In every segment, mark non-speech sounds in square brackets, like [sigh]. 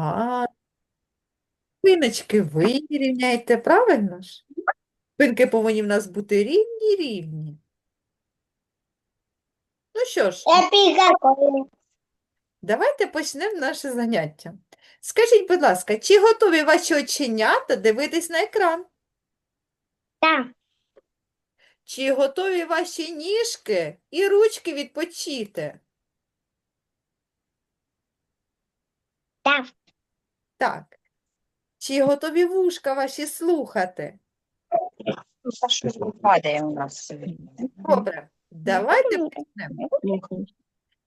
Ага. Спиночки вирівняйте, правильно ж? Спинки повинні в нас бути рівні-рівні. Ну що ж, давайте почнемо наше заняття. Скажіть, будь ласка, чи готові ваші оченята дивитись на екран? Так. Чи готові ваші ніжки і ручки відпочити? Так. Так. Чи готові вушка ваші слухати? Падає у нас сьогодні. Добре, давайте почнемо.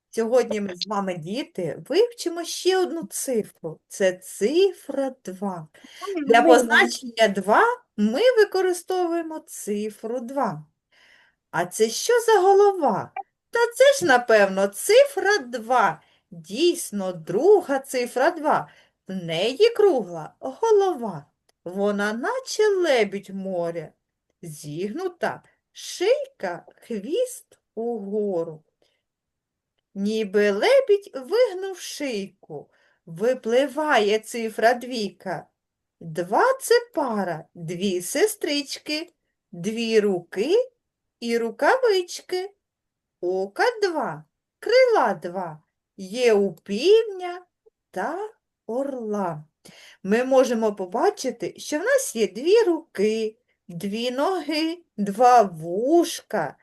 Сьогодні ми з вами, діти, вивчимо ще одну цифру. Це цифра 2. Для позначення 2 ми використовуємо цифру 2. А це що за голова? Та це ж, напевно, цифра 2. Дійсно, друга цифра 2. В неї кругла голова. Вона наче лебідь моря. Зігнута шийка, хвіст угору. Ніби лебідь вигнув шийку. Випливає цифра двійка. Два це пара, дві сестрички, дві руки і рукавички. Ока два, крила два, є у півня та орла. Ми можемо побачити, що в нас є дві руки, дві ноги, два вушка,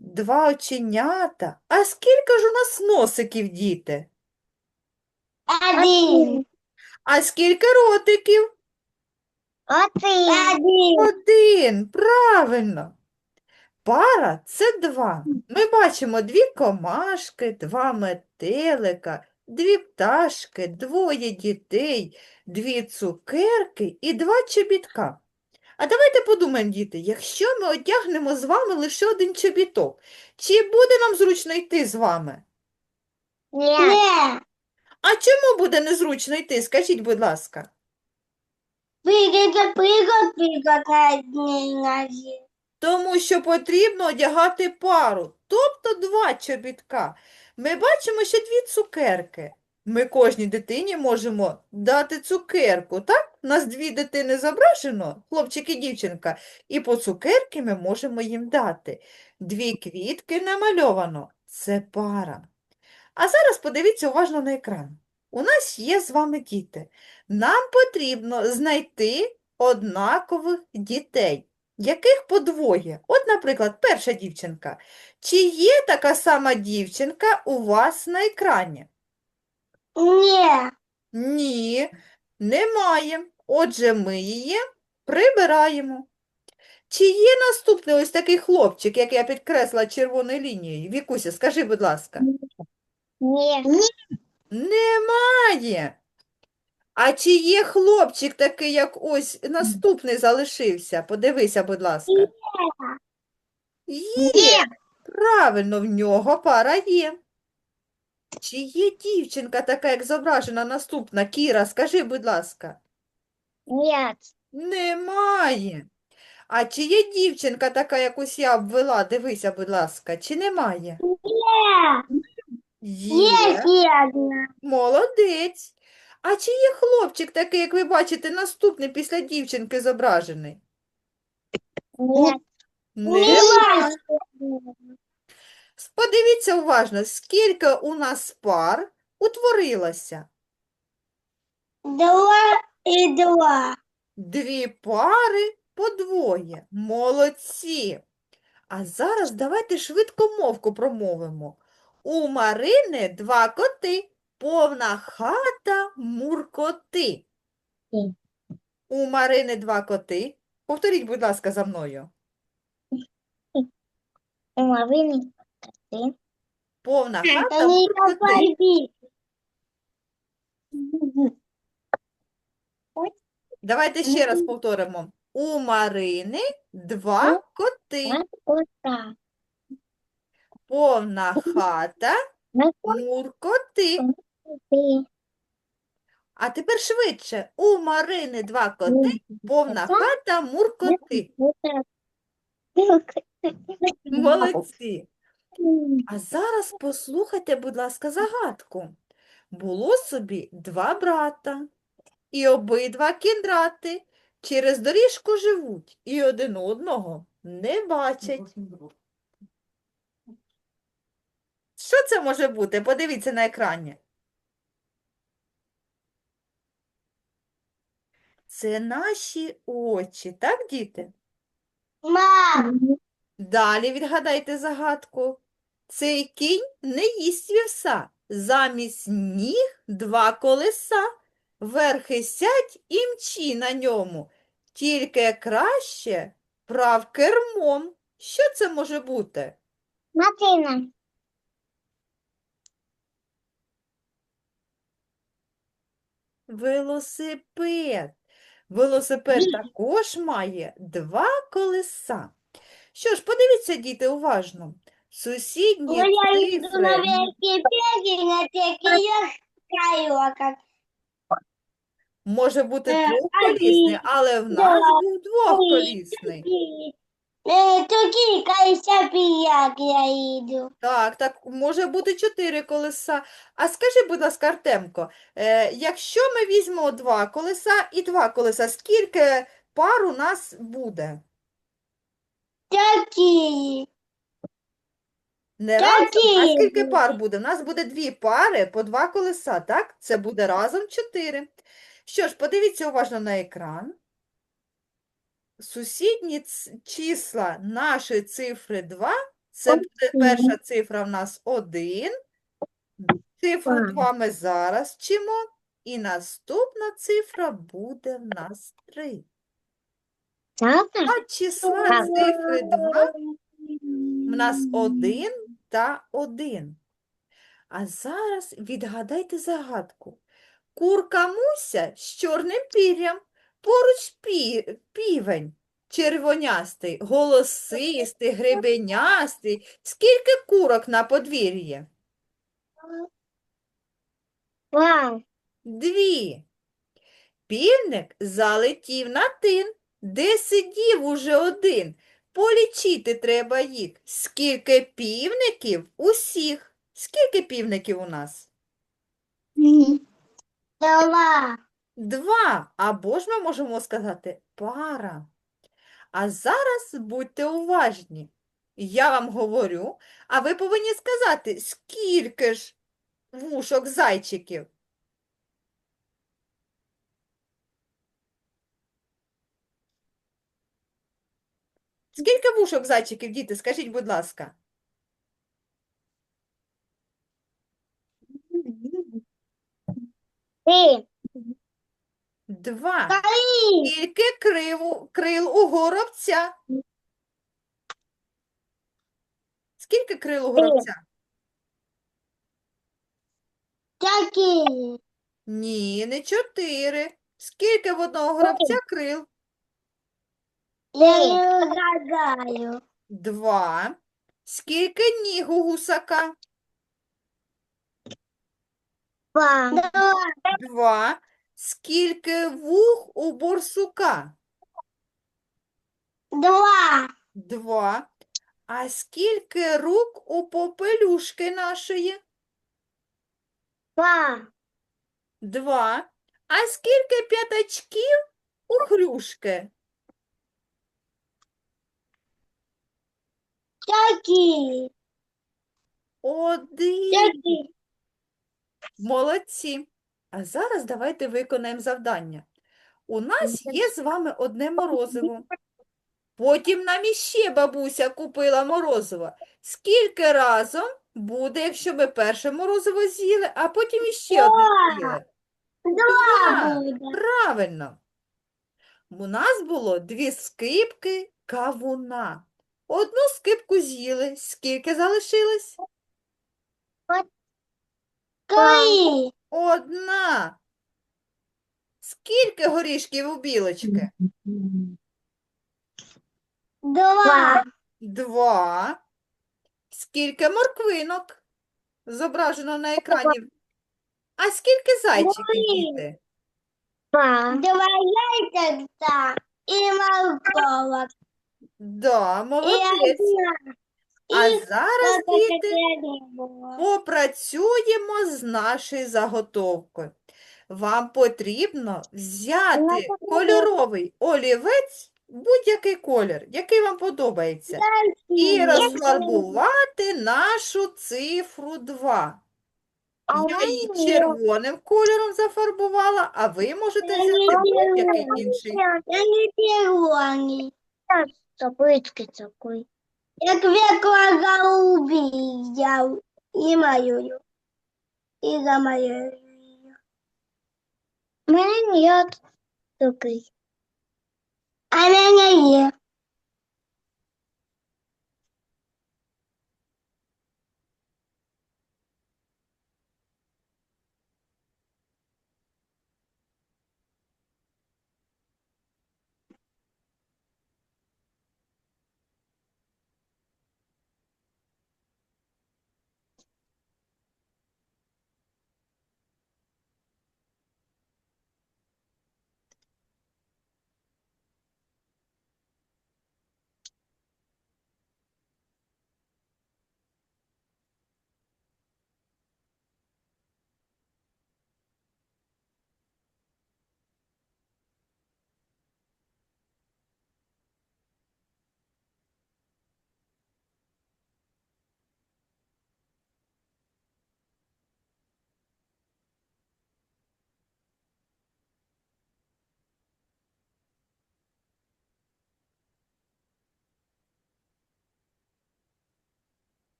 два оченята. А скільки ж у нас носиків, діти? Один. А скільки ротиків? Один. Один. Один, правильно. Пара це два. Ми бачимо дві комашки, два метелика, дві пташки, двоє дітей, дві цукерки і два чобітка. А давайте подумаємо, діти, якщо ми одягнемо з вами лише один чобіток, чи буде нам зручно йти з вами? Нет. А чому буде незручно йти? Скажіть, будь ласка. Прыгай, прыгай, прыгай, одни ноги. Тому що потрібно одягати пару, тобто два чобітка. Ми бачимо ще дві цукерки. Ми кожній дитині можемо дати цукерку, так? У нас дві дитини зображено, хлопчик і дівчинка, і по цукерки ми можемо їм дати. Дві квітки намальовано. Це пара. А зараз подивіться уважно на екран. У нас є з вами діти. Нам потрібно знайти однакових дітей яких подвоє. От, наприклад, перша дівчинка. Чи є така сама дівчинка у вас на екрані? Нет. Ні, немає. Отже, ми її прибираємо. Чи є наступний ось такий хлопчик, як я підкресла червоною лінією? Вікуся, скажи, будь ласка. Нет. Немає. А чи є хлопчик такий, як ось наступний залишився? Подивися, будь ласка. Є. Правильно, в нього пара є. Чи є дівчинка така, як зображена наступна? Кіра, скажи, будь ласка. Нет. Немає. А чи є дівчинка така, як ось я обвела? Дивися, будь ласка, чи немає? Є. Одна. Молодець. А чи є хлопчик такий, як ви бачите, наступний після дівчинки зображений? Нет. Немає. Подивіться уважно, скільки у нас пар утворилося. Два и два. Дві пари по двоє. Молодці. А зараз давайте швидкомовку промовимо. У Марини два коти, повна хата муркоти. Ні. У Марини два коти. Повторіть, будь ласка, за мною. У Марины коты. Повна хата муркоти. Давайте ще раз повторимо. У Марини два коти, повна хата муркоти. А тепер швидше. У Марини два коти, повна хата муркоти. Молодці. А зараз послухайте, будь ласка, загадку. Було собі два брата, і обидва кіндрати через доріжку живуть і один одного не бачать. Що це може бути? Подивіться на екрані. Це наші очі, так, діти? Мам, Далі відгадайте загадку. Цей кінь не їсть вівса, замість ніг два колеса. Верхи сядь і мчі на ньому. Тільки краще прав кермом. Що це може бути? Матина. Велосипед. Велосипед також має два колеса. Що ж, подивіться, діти, уважно. Сусідні Я иду цифри. на велосипеде, на ставила как Може бути Е, трьохколісний, один, але в нас був двохколісний. Э, Такие колесопияк я иду. Так, так, може бути чотири колеса. А скажи, будь ласка, Артемко, е, якщо ми візьмемо два колеса і два колеса, скільки пар у нас буде? Такие. Не разом, а Такі. скільки пар буде? У нас буде дві пари по два колеса, так? Це буде разом чотири. Що ж, подивіться уважно на екран. Сусідні числа нашої цифри 2, це перша цифра в нас 1, цифру Так. 2 ми зараз вчимо, і наступна цифра буде в нас 3. А числа цифри 2 в нас 1 та 1. А зараз відгадайте загадку. Курка Муся з чорним пір'ям, поруч пі... півень, червонястий, голосистий, гребенястий. Скільки курок на подвір'ї? Вау. Дві. Півник залетів на тин, де сидів уже один. Полічити треба їх. Скільки півників усіх? Скільки півників у нас? Два. Два, або ж ми можемо сказати пара. А зараз будьте уважні. Я вам говорю, а ви повинні сказати, скільки ж вушок зайчиків. Скільки вушок зайчиків, діти, скажіть, будь ласка. Три. Два. Скільки криву, крил у горобця? Скільки крил у горобця? Такие. Ні, не чотири. Скільки в одного горобця крил? Я не угадаю. Два. Скільки ніг у гусака? Два. Два. Скільки вух у борсука? Два. Два. А скільки рук у попелюшки нашої? Два. Два. А скільки п'ятачків у хрюшки? Такие. Один. Такие. Молодці. А зараз давайте виконаємо завдання. У нас є з вами одне морозиво. Потім нам іще бабуся купила морозиво. Скільки разом буде, якщо ми перше морозиво з'їли, а потім іще одне з'їли? Два. Правильно. У нас було дві скипки кавуна. Одну скипку з'їли. Скільки залишилось? Три. Одна. Скільки горішків у білочки? Два. Два. Скільки морквинок зображено на екрані? А скільки зайчиків, діти? Два. Два яйца и морковок. Да, молодець. А зараз, діти, попрацюємо з нашою заготовкою. Вам потрібно взяти кольоровий олівець, будь-який колір, який вам подобається, і розфарбувати нашу цифру 2. Я її червоним кольором зафарбувала, а ви можете взяти будь-який інший. Я не червоний. Запитки такий. Як векла взяв і малюю. І замалюю. У мене нет такий. А мене є.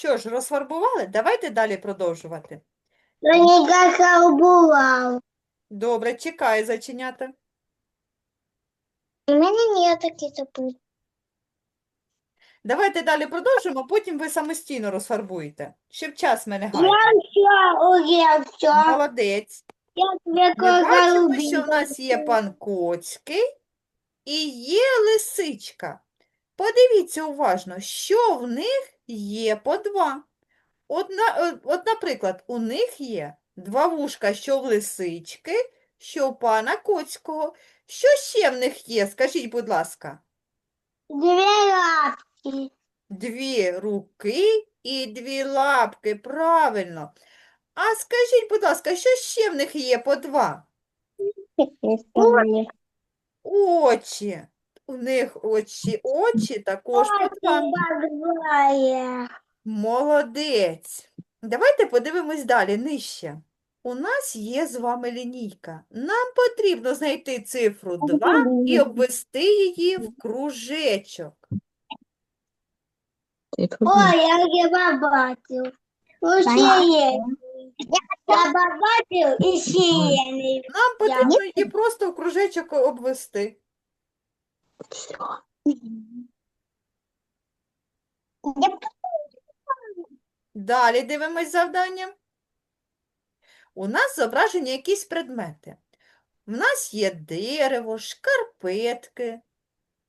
Що ж, розфарбували? Давайте далі продовжувати. Фарбував. Добре, чекаю, зайченята. У мене нет такий запитки. Давайте далі продовжимо, потім ви самостійно розфарбуєте, щоб час мене Я все, уже все. Молодець. Ми бачимо, що в нас є пан Коцький і є лисичка. Подивіться уважно, що в них є по два. Одна, е, от, наприклад, у них є два вушка, що в лисички, що у пана Коцького. Що ще в них є? Скажіть, будь ласка. Дві лапки. Дві руки і дві лапки, правильно. А скажіть, будь ласка, що ще в них є по два? Очі. У них очі, очі також по два. Молодець. Давайте подивимось далі, нижче. У нас є з вами лінійка. Нам потрібно знайти цифру 2 і обвести її в кружечок. Ой, я тебе бачив. Ну, ще є. Я побачив і ще є. Нам потрібно її просто в кружечок обвести. Далі дивимось завдання. У нас зображені якісь предмети. В нас є дерево, шкарпетки,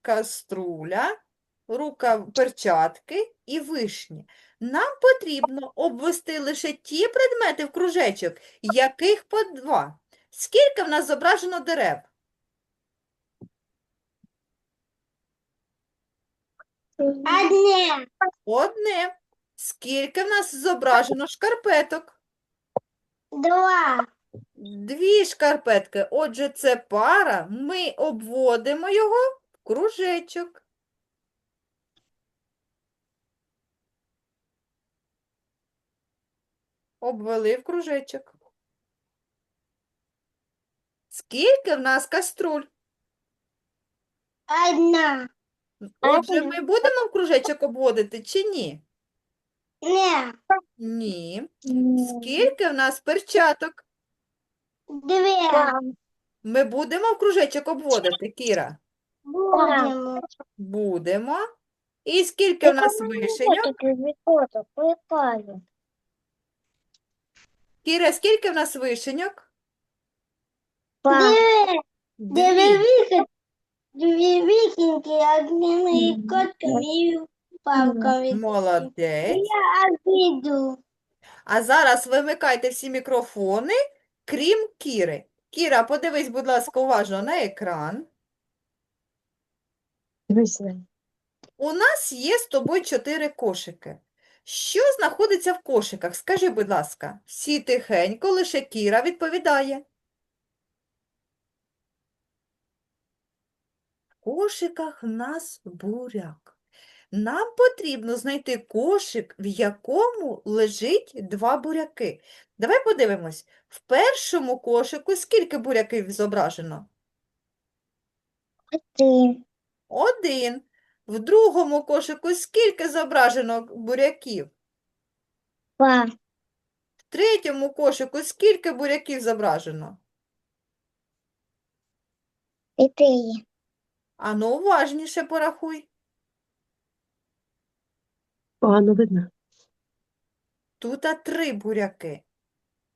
каструля, рука, перчатки і вишні. Нам потрібно обвести лише ті предмети в кружечок, яких по два. Скільки в нас зображено дерев? Одне. Одне. Скільки в нас зображено шкарпеток? Два. Дві шкарпетки. Отже, це пара. Ми обводимо його в кружечок. Обвели в кружечок. Скільки в нас каструль? Одна. Отже, ми будемо в кружечок обводити чи ні? Не. Ні. Скільки в нас перчаток? Дві. Ми будемо в кружечок обводити, Кіра? Будемо. Будемо. І скільки в нас вишеньок? Кіра, скільки в нас вишеньок? Дві. Дві Дві. вікінки, огнями котками і палками. Молодець. Я обіду. А зараз вимикайте всі мікрофони, крім Кіри. Кіра, подивись, будь ласка, уважно на екран. Дивись, У нас є з тобою чотири кошики. Що знаходиться в кошиках? Скажи, будь ласка, всі тихенько, лише Кіра відповідає. Кошиках в нас буряк. Нам потрібно знайти кошик, в якому лежить два буряки. Давай подивимось. В першому кошику скільки буряків зображено? Три. Один. В другому кошику скільки зображено буряків? Два. В третьому кошику скільки буряків зображено? Четыре. Ану, уважніше порахуй. Погано видно. Тут три буряки.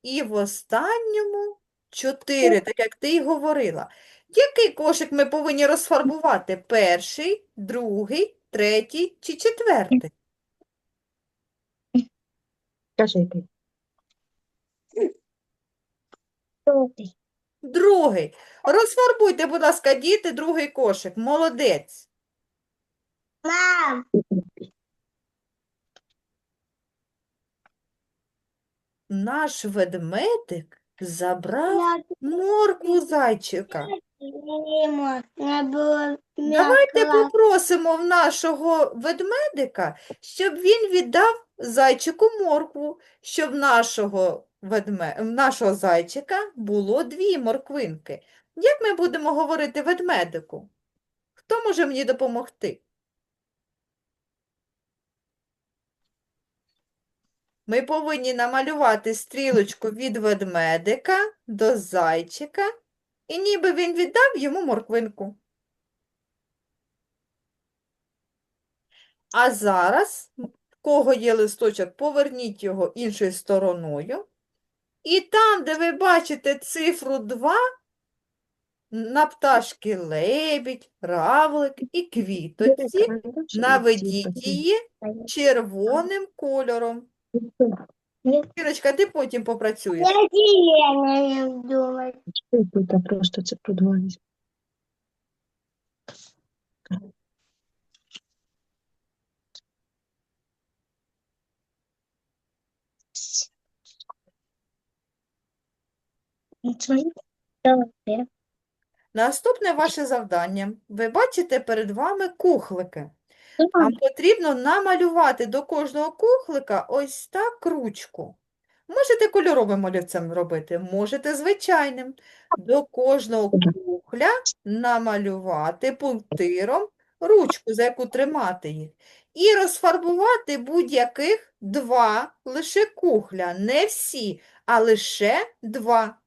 І в останньому чотири, так як ти й говорила. Який кошик ми повинні розфарбувати? Перший, другий, третій чи четвертий? Кажи ти. Добрый. Другий. Розфарбуйте, будь ласка, діти, другий кошик. Молодець. Мам. Наш ведмедик забрав моркву зайчика. Давайте попросимо в нашого ведмедика, щоб він віддав зайчику моркву, щоб нашого, ведме... нашого зайчика було дві морквинки. Як ми будемо говорити ведмедику? Хто може мені допомогти? Ми повинні намалювати стрілочку від ведмедика до зайчика, і ніби він віддав йому морквинку. А зараз, в кого є листочок, поверніть його іншою стороною. І там, де ви бачите цифру 2, на пташки лебідь, равлик і квіточці, наведіть її червоним кольором. Кірочка, ти потім попрацюєш. Я зеленую думаю. Тут просто це продвоїть. Наступне ваше завдання. Ви бачите перед вами кухлики. Вам потрібно намалювати до кожного кухлика ось так ручку. Можете кольоровим олівцем робити, можете звичайним. До кожного кухля намалювати пунктиром ручку, за яку тримати їх. І розфарбувати будь-яких два лише кухля. Не всі, а лише два.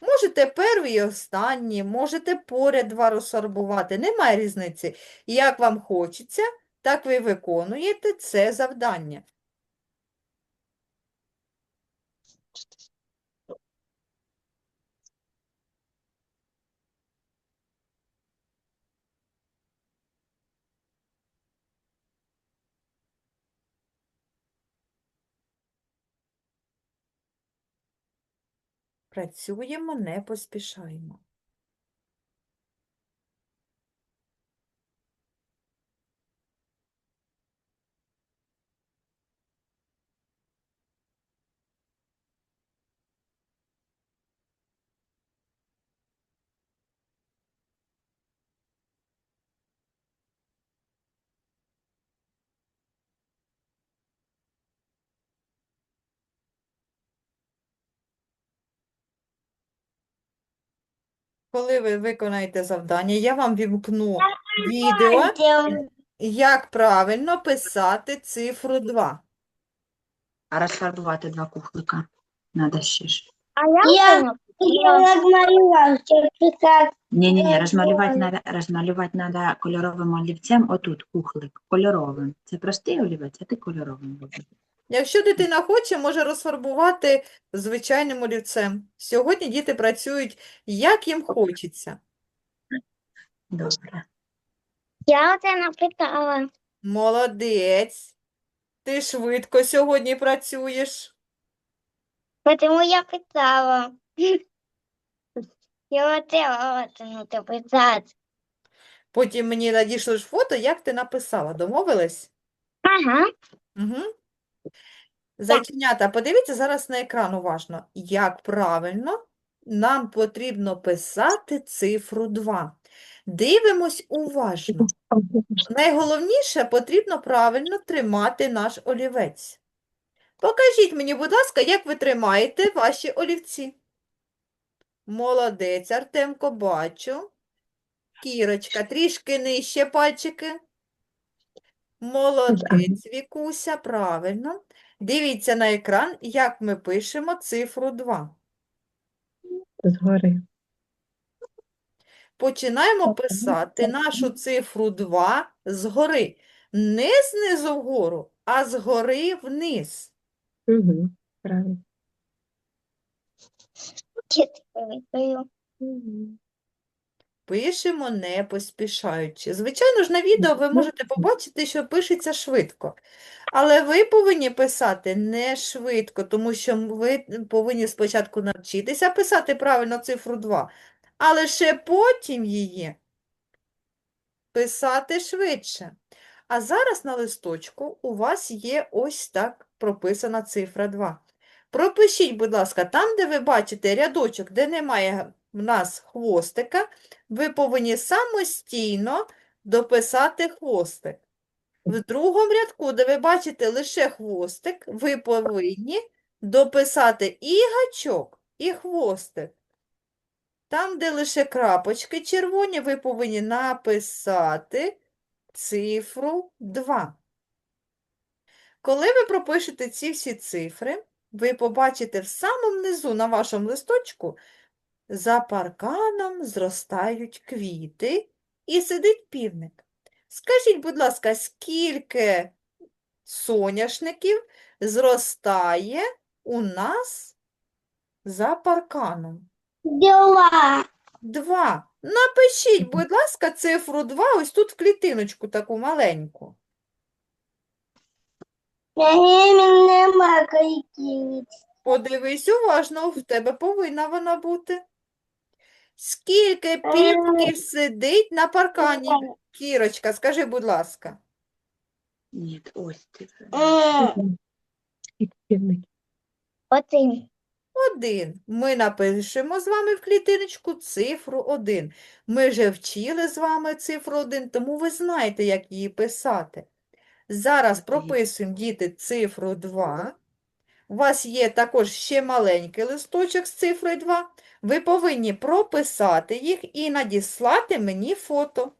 Можете перший і останній, можете поряд два розфарбувати, немає різниці. Як вам хочеться, так ви виконуєте це завдання. Працюємо, не поспішаємо. Коли ви виконаєте завдання, я вам вімкну відео, як правильно писати цифру 2. А розфарбувати два кухлика. Надо ще ж. А я, я размалевал, все как Ні-ні-ні, розмалювати надо, розмалювати надо кольоровим олівцем. Отут кухлик, кольоровим. Це простий олівець, а ти кольоровим робиш. Якщо дитина хоче, може розфарбувати звичайним олівцем. Сьогодні діти працюють, як їм хочеться. Добре. Я вот это написала. Молодець. Ти швидко сьогодні працюєш. Потому я писала. [laughs] Я хотела вот ну, написать. Потім мені надішлеш фото, як ти написала. Домовились? Ага. Угу. Зайченята, подивіться зараз на екран уважно, як правильно нам потрібно писати цифру 2. Дивимось уважно. Найголовніше, потрібно правильно тримати наш олівець. Покажіть мені, будь ласка, як ви тримаєте ваші олівці. Молодець, Артемко, бачу. Кірочка, трішки нижче пальчики. Молодець, Вікуся, правильно. Дивіться на екран, як ми пишемо цифру 2. Згори. Починаємо писати нашу цифру 2 згори. Не знизу вгору, а згори вниз. Угу. Правильно. Четвертую. Пишемо не поспішаючи. Звичайно ж, на відео ви можете побачити, що пишеться швидко. Але ви повинні писати не швидко, тому що ви повинні спочатку навчитися писати правильно цифру 2, а лише потім її писати швидше. А зараз на листочку у вас є ось так прописана цифра 2. Пропишіть, будь ласка, там, де ви бачите рядочок, де немає в нас хвостика, ви повинні самостійно дописати хвостик. В другому рядку, де ви бачите лише хвостик, ви повинні дописати і гачок, і хвостик. Там, де лише крапочки червоні, ви повинні написати цифру 2. Коли ви пропишете ці всі цифри, ви побачите в самому низу на вашому листочку за парканом зростають квіти і сидить півник. Скажіть, будь ласка, скільки соняшників зростає у нас за парканом? Дела. Два. Напишіть, будь ласка, цифру 2 ось тут в клітиночку таку маленьку. Подивись уважно, в тебе повинна вона бути. Скільки півників сидить на паркані? Кірочка, скажи, будь ласка. Ні, ось І півник. Один. Один. Ми напишемо з вами в клітиночку цифру 1. Ми вже вчили з вами цифру 1, тому ви знаєте, як її писати. Зараз прописуємо, діти, цифру 2. У вас є також ще маленький листочок з цифрою 2. Ви повинні прописати їх і надіслати мені фото.